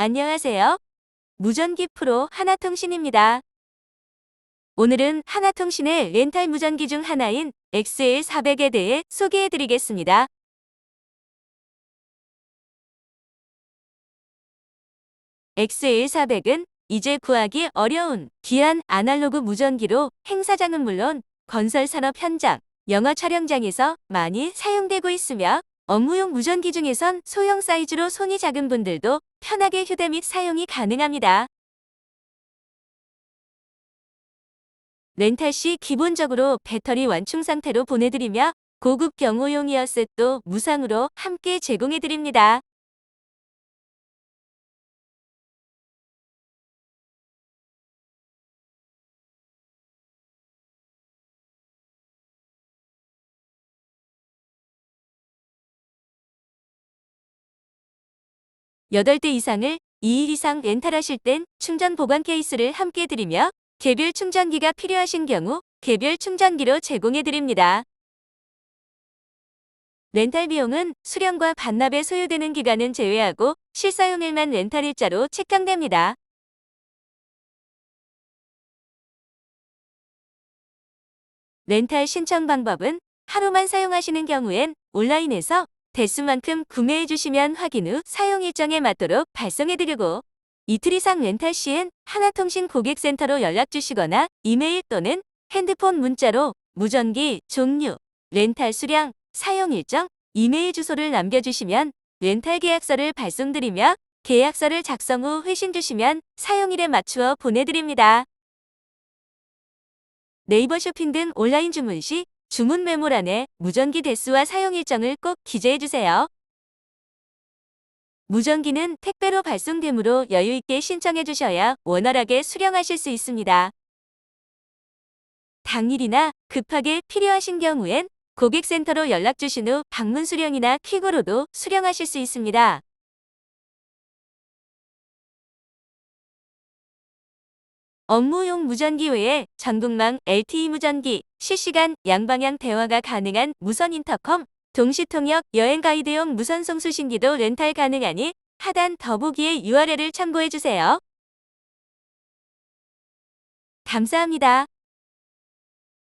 안녕하세요. 무전기 프로 하나통신입니다. 오늘은 하나통신의 렌탈 무전기 중 하나인 XL400에 대해 소개해 드리겠습니다. XL400은 이제 구하기 어려운 귀한 아날로그 무전기로 행사장은 물론 건설 산업 현장, 영화 촬영장에서 많이 사용되고 있으며 업무용 무전기 중에선 소형 사이즈로 손이 작은 분들도 편하게 휴대 및 사용이 가능합니다. 렌탈 시 기본적으로 배터리 완충 상태로 보내드리며 고급 경호용 이어셋도 무상으로 함께 제공해드립니다. 여덟 대 이상을 2일 이상 렌탈하실 땐 충전 보관 케이스를 함께 드리며 개별 충전기가 필요하신 경우 개별 충전기로 제공해 드립니다. 렌탈 비용은 수령과 반납에 소요되는 기간은 제외하고 실사용일만 렌탈 일자로 책정됩니다. 렌탈 신청 방법은 하루만 사용하시는 경우엔 온라인에서 대수만큼 구매해 주시면 확인 후 사용 일정에 맞도록 발송해 드리고 이틀 이상 렌탈 시엔 하나통신 고객센터로 연락 주시거나 이메일 또는 핸드폰 문자로 무전기, 종류, 렌탈 수량, 사용 일정, 이메일 주소를 남겨주시면 렌탈 계약서를 발송드리며 계약서를 작성 후 회신 주시면 사용일에 맞추어 보내드립니다. 네이버 쇼핑 등 온라인 주문 시 주문 메모란에 무전기 대수와 사용 일정을 꼭 기재해 주세요. 무전기는 택배로 발송되므로 여유 있게 신청해 주셔야 원활하게 수령하실 수 있습니다. 당일이나 급하게 필요하신 경우엔 고객센터로 연락 주신 후 방문 수령이나 퀵으로도 수령하실 수 있습니다. 업무용 무전기 외에 전국망 LTE 무전기, 실시간 양방향 대화가 가능한 무선 인터컴, 동시통역 여행 가이드용 무선 송 수신기도 렌탈 가능하니 하단 더보기의 URL을 참고해 주세요. 감사합니다.